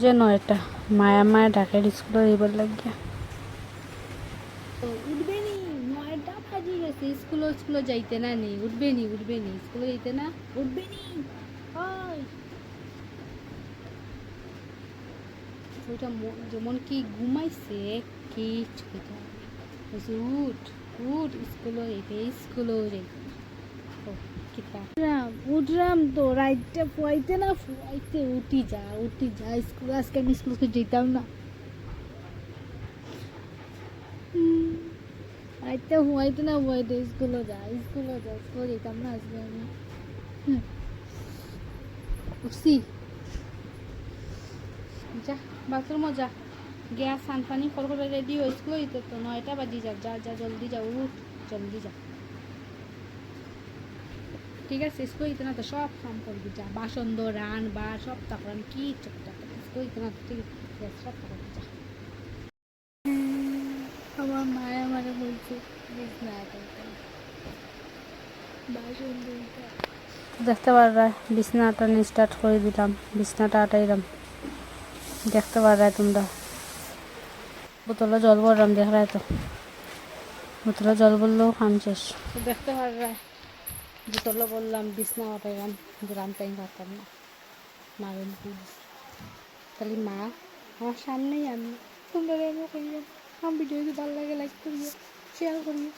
যে নয়টা মায়া মায়া ঢাকের স্কুলে এবার লাগিয়া। উঠবে নি নয়টা বাজি গেছে স্কুলে স্কুলে যাইতে না নি উঠবে নি উঠবে নি স্কুলে যাইতে না? উঠবে নি ওইটা যেমন কি ঘুমাইছে কি বলছে উঠ উঠ স্কুলে যাইতে, স্কুলেও যাইতে। কিতা? উঠরাম তো রাইটটা ফুয়াইতে না, ফুয়াইতে উঠি যা উঠি যা, স্কুল, আজকে আমি স্কুলকে যেতাম না। রাইটটা ফুয়াইতে না, ফুয়াইতে স্কুলে যা স্কুলে যা, স্কুলে যেতাম না, আজকে আমি। উঠছি। যা, বাথরুমও যা। গ্যাস সানপানি করে করে রেডি হয়ে স্কুলে যেতে তো, নয়টা বাজি যা যা যা, জলদি যা, উঠ, জলদি যা। ঠিক আছে স্কুলে না তো সব কাম করবি যা বাসন দো রান বা সব তারপর আমি কি স্কুলে যেতে না তো ঠিক আছে সব করবি যা। আমার মায়া মানে বলছে দেখতে পাররা বিছনাটা স্টার্ট করে দিলাম বিছনাটা আটাইলাম। দেখতে পাররা তোমরা। বোতলে জল ভরলাম দেখরা তো। বোতলে জল বললেও খাম শেষ। দেখতে পাররা বোতলে বললাম, বিছনা আটাইলাম গ্রাম টাইম পারতাম না। মারেন তাহলে মা, আমার সামনেই আমি। তোমরা এমন করিও আমার ভিডিও ভালো লাগে লাইক করিও শেয়ার করিও।